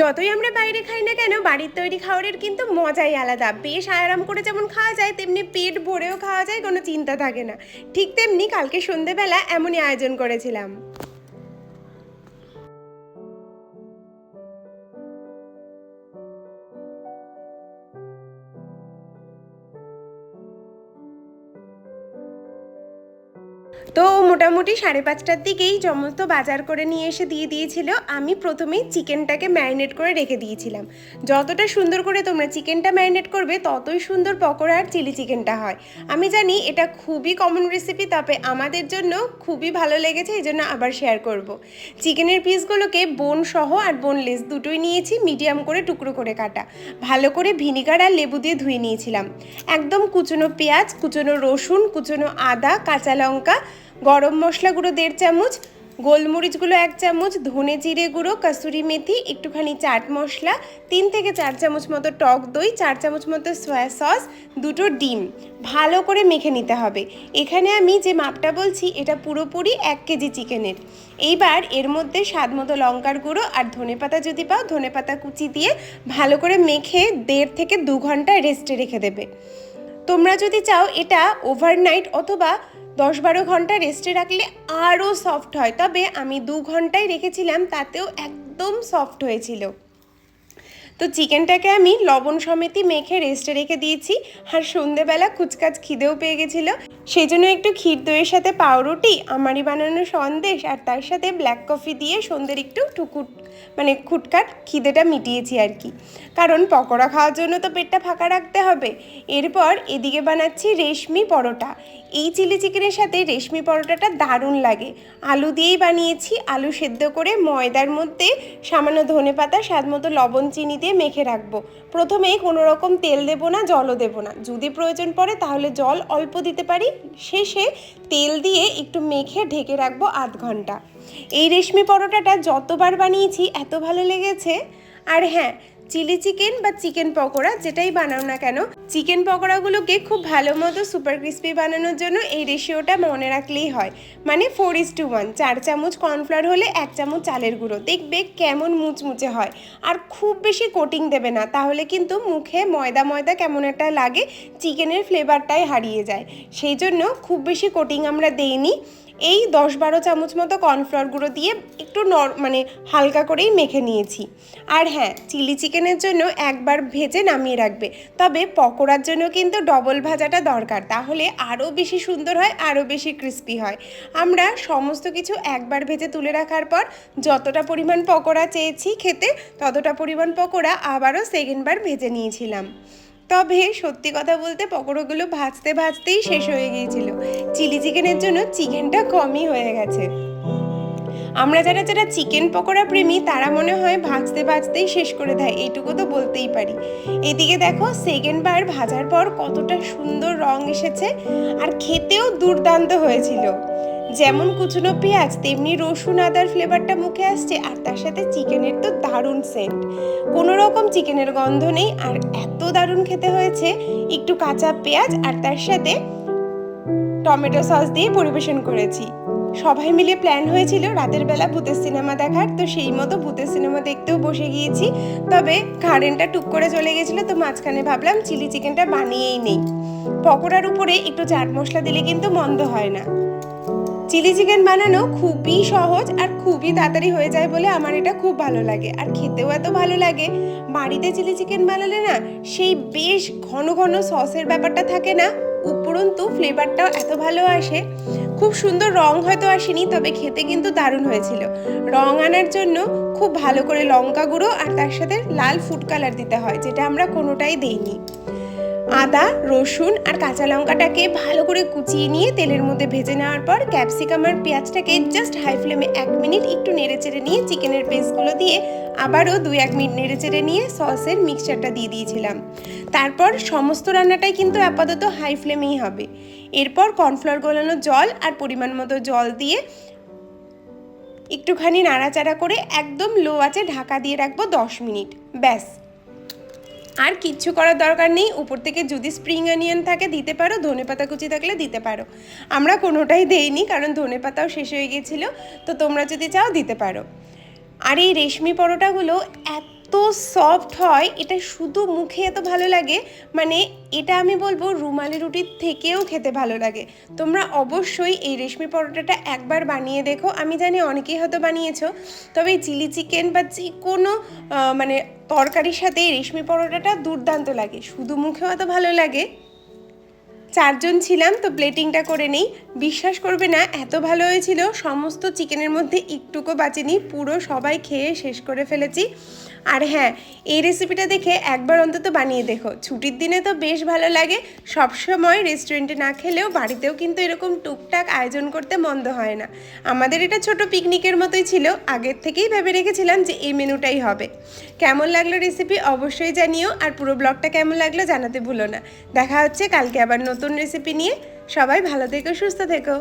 যতই আমরা বাইরে খাই না কেন, বাড়ির তৈরি খাবারের কিন্তু মজাই আলাদা। বেশ আরাম করে যেমন খাওয়া যায়, তেমনি পেট ভরেও খাওয়া যায়, কোনো চিন্তা থাকে না। ঠিক তেমনি কালকে সন্ধেবেলা এমনই আয়োজন করেছিলাম। তো মোটামুটি সাড়ে পাঁচটার দিকেই সমস্ত বাজার করে নিয়ে এসে দিয়ে দিয়েছিল। আমি প্রথমেই চিকেনটাকে ম্যারিনেট করে রেখে দিয়েছিলাম। যতটা সুন্দর করে তোমরা চিকেনটা ম্যারিনেট করবে, ততই সুন্দর পকোড়া আর চিলি চিকেনটা হয়। আমি জানি এটা খুবই কমন রেসিপি তবে আমাদের জন্য খুবই ভালো লেগেছে, এই জন্য আবার শেয়ার করব। চিকেনের পিসগুলোকে বোন সহ আর বোনলেস দুটোই নিয়েছি মিডিয়াম করে টুকরো করে কাটা। ভালো করে ভিনিগার আর লেবু দিয়ে ধুয়ে নিয়েছিলাম। একদম কুচনো পেঁয়াজ, কুচনো রসুন, কুচনো আদা, কাঁচা লঙ্কা গরম মশলা গুঁড়ো দেড় চামচ, গোলমরিচগুলো এক চামচ, ধনে জিরে গুঁড়ো, কাসুরি মেথি, একটুখানি চাট মশলা, তিন থেকে চার চামচ মতো টক দই, চার চামচ মতো সয়া সস, দুটো ডিম। ভালো করে মেখে নিতে হবে। এখানে আমি যে মাপটা বলছি, এটা পুরোপুরি এক কেজি চিকেনের। এইবার এর মধ্যে স্বাদ মতো লঙ্কার গুঁড়ো আর ধনেপাতা যদি পাও ধনেপাতা কুচি দিয়ে ভালো করে মেখে দেড় থেকে দু ঘণ্টা রেস্টে রেখে দেবে। তোমরা যদি চাও এটা ওভারনাইট অথবা দশ বারো ঘণ্টা রেস্টে রাখলে আরও সফট হয়। তবে আমি দু ঘন্টায় রেখেছিলাম, তাতেও একদম সফট হয়েছিল। তো চিকেনটাকে আমি লবণ সমেতি মেখে রেস্টে রেখে দিয়েছি। আর সন্ধেবেলা কুচকাচ খিদেও পেয়ে গেছিল। সেই জন্য একটু ক্ষীর দইয়ের সাথে পাউরুটি, আমারই বানানো সন্দেশ আর তার সাথে ব্ল্যাক কফি দিয়ে সন্ধ্যের একটু টুকুট মানে খুটকাট খিদেটা মিটিয়েছি আর কি। কারণ পকোড়া খাওয়ার জন্য তো পেটটা ফাঁকা রাখতে হবে। এরপর এদিকে বানাচ্ছি রেশমি পরোটা। এই চিলি চিকেনের সাথে রেশমি পরোটাটা দারুণ লাগে। আলু দিয়েই বানিয়েছি। আলু সেদ্ধ করে ময়দার মধ্যে সামান্য ধনে পাতা স্বাদ মতো লবণ, চিনি দিয়ে মেখে রাখব। প্রথমে কোনো রকম তেল দেব না, জলও দেব না। যদি প্রয়োজন পড়ে তাহলে জল অল্প দিতে পারি। শেষে তেল দিয়ে একটু মেখে ঢেকে রাখব আধ ঘণ্টা। এই রেশমি পরোটাটা যতবার বানিয়েছি এত ভালো লেগেছে। আর হ্যাঁ চিলি চিকেন বা চিকেন পকোড়া যেটাই বানাও না কেন, চিকেন পকোড়াগুলোকে খুব ভালো মতো সুপার ক্রিস্পি বানানোর জন্য এই রেশিওটা মনে রাখলেই হয়। মানে ফোর ইস টু ওয়ান চার চামচ কর্নফ্লাওয়ার হলে এক চামচ চালের গুঁড়ো। দেখবে কেমন মুচমুচে হয়। আর খুব বেশি কোটিং দেবে না, তাহলে কিন্তু মুখে ময়দা ময়দা কেমন একটা লাগে, চিকেনের ফ্লেভারটাই হারিয়ে যায়। সেই জন্য খুব বেশি কোটিং আমরা দেইনি। এই দশ বারো চামচ মতো কর্নফ্লাওয়ার গুঁড়ো দিয়ে একটু নর মানে হালকা করেই মেখে নিয়েছি। আর হ্যাঁ চিলি চিকেনের জন্য একবার ভেজে নামিয়ে রাখবে। তবে পকোড়ার জন্য কিন্তু ডবল ভাজাটা দরকার। তাহলে আরও বেশি সুন্দর হয়, আরও বেশি ক্রিস্পি হয়। আমরা সমস্ত কিছু একবার ভেজে তুলে রাখার পর যতটা পরিমাণ পকোড়া চেয়েছি খেতে, ততটা পরিমাণ পকোড়া আবারও সেকেন্ডবার ভেজে নিয়েছিলাম। তবে সত্যি কথা বলতে পকোড়াগুলো ভাজতে ভাজতেই শেষ হয়ে গিয়েছিল। চিলি চিকেনের জন্য চিকেনটা কমই হয়ে গেছে। আমরা যারা যারা চিকেন পকোড়া প্রেমী, তারা মনে হয় ভাজতে ভাজতেই শেষ করে দেয়, এইটুকু তো বলতেই পারি। এদিকে দেখো সেকেন্ড বার ভাজার পর কতটা সুন্দর রং এসেছে, আর খেতেও দুর্দান্ত হয়েছিল। যেমন কুচনো পেঁয়াজ, তেমনি রসুন, আদার ফ্লেভারটা মুখে আসছে, আর তার সাথে চিকেনের তো দারুণ সেন্ট কোনো রকম চিকেনের গন্ধ নেই, আর এত দারুণ খেতে হয়েছে। একটু কাঁচা পেঁয়াজ আর তার সাথে টমেটো সস দিয়ে পরিবেশন করেছি। সবাই মিলে প্ল্যান হয়েছিল রাতের বেলা ভূতের সিনেমা দেখার, তো সেই মতো ভূতের সিনেমা দেখতেও বসে গিয়েছি। তবে কারেন্টটা টুক করে চলে গেছিল, তো মাঝখানে ভাবলাম চিলি চিকেনটা বানিয়েই নেই। পকোড়ার উপরে একটু চাট মশলা দিলে কিন্তু মন্দ হয় না। চিলি চিকেন বানানো খুবই সহজ আর খুবই তাড়াতাড়ি হয়ে যায় বলে আমার এটা খুব ভালো লাগে। আর খেতেও এত ভালো লাগে। বাড়িতে চিলি চিকেন বানালে না সেই বেশ ঘন ঘন সসের ব্যাপারটা থাকে না, উপরন্তু ফ্লেভারটাও এত ভালো আসে। খুব সুন্দর রং হয়তো আসেনি, তবে খেতে কিন্তু দারুণ হয়েছিল। রং আনার জন্য খুব ভালো করে লঙ্কা গুঁড়ো আর তার সাথে লাল ফুড কালার দিতে হয়, যেটা আমরা কোনোটাই দেইনি। আদা, রসুন আর কাঁচা লঙ্কাটাকে ভালো করে কুচিয়ে নিয়ে তেলের মধ্যে ভেজে নেওয়ার পর ক্যাপসিকাম আর পেঁয়াজটাকে জাস্ট হাই ফ্লেমে এক মিনিট একটু নেড়ে চেড়ে নিয়ে চিকেনের পেস্টগুলো দিয়ে আবারও দুই এক মিনিট নেড়ে চেড়ে নিয়ে সসের মিক্সচারটা দিয়ে দিয়েছিলাম। তারপর সমস্ত রান্নাটাই কিন্তু আপাতত হাই ফ্লেমেই হবে। এরপর কর্নফ্লাওয়ার গোলানো জল আর পরিমাণ মতো জল দিয়ে একটুখানি নাড়াচাড়া করে একদম লো আছে ঢাকা দিয়ে রাখব দশ মিনিট ব্যাস। আর কিচ্ছু করার দরকার নেই। উপর থেকে যদি স্প্রিং অনিয়ন থাকে, দিতে পারো। ধনে পাতা কুচি থাকলে দিতে পারো। আমরা কোনোটাই দেইনি, কারণ ধনে পাতাও শেষ হয়ে গেছিল তো তোমরা যদি চাও, দিতে পারো। আর এই রেশমি পরোটাগুলো এত সফট হয়, এটা শুধু মুখে এত ভালো লাগে? মানে এটা আমি বলব রুমালি রুটির থেকেও খেতে ভালো লাগে। তোমরা অবশ্যই এই রেশমি পরোটাটা একবার বানিয়ে দেখো। আমি জানি অনেকেই হয়তো বানিয়েছো। তবে চিলি চিকেন বা যে কোনো মানে তরকারির সাথে এই রেশমি পরোটাটা দুর্দান্ত লাগে। শুধু মুখেও এত ভালো লাগে। চারজন ছিলাম, তো প্লেটিংটা করে নেই। বিশ্বাস করবে না, এত ভালো হয়েছিল। সমস্ত চিকেনের মধ্যে একটুকু বাঁচেনি। পুরো সবাই খেয়ে শেষ করে ফেলেছি। আর হ্যাঁ এই রেসিপিটা দেখে একবার অন্তত বানিয়ে দেখো। ছুটির দিনে তো বেশ ভালো লাগে। সবসময় রেস্টুরেন্টে না খেলেও বাড়িতেও কিন্তু এরকম টুকটাক আয়োজন করতে মন্দ হয় না। আমাদের এটা ছোট পিকনিকের মতোই ছিল। আগের থেকেই ভেবে রেখেছিলাম যে এই মেনুটাই হবে। কেমন লাগল রেসিপি অবশ্যই জানিও। আর পুরো ব্লগটা কেমন লাগল জানাতে ভুলো না। দেখা হচ্ছে কালকে আবার নতুন রেসিপি নিয়ে। সবাই ভালো থেকো, সুস্থ থেকো।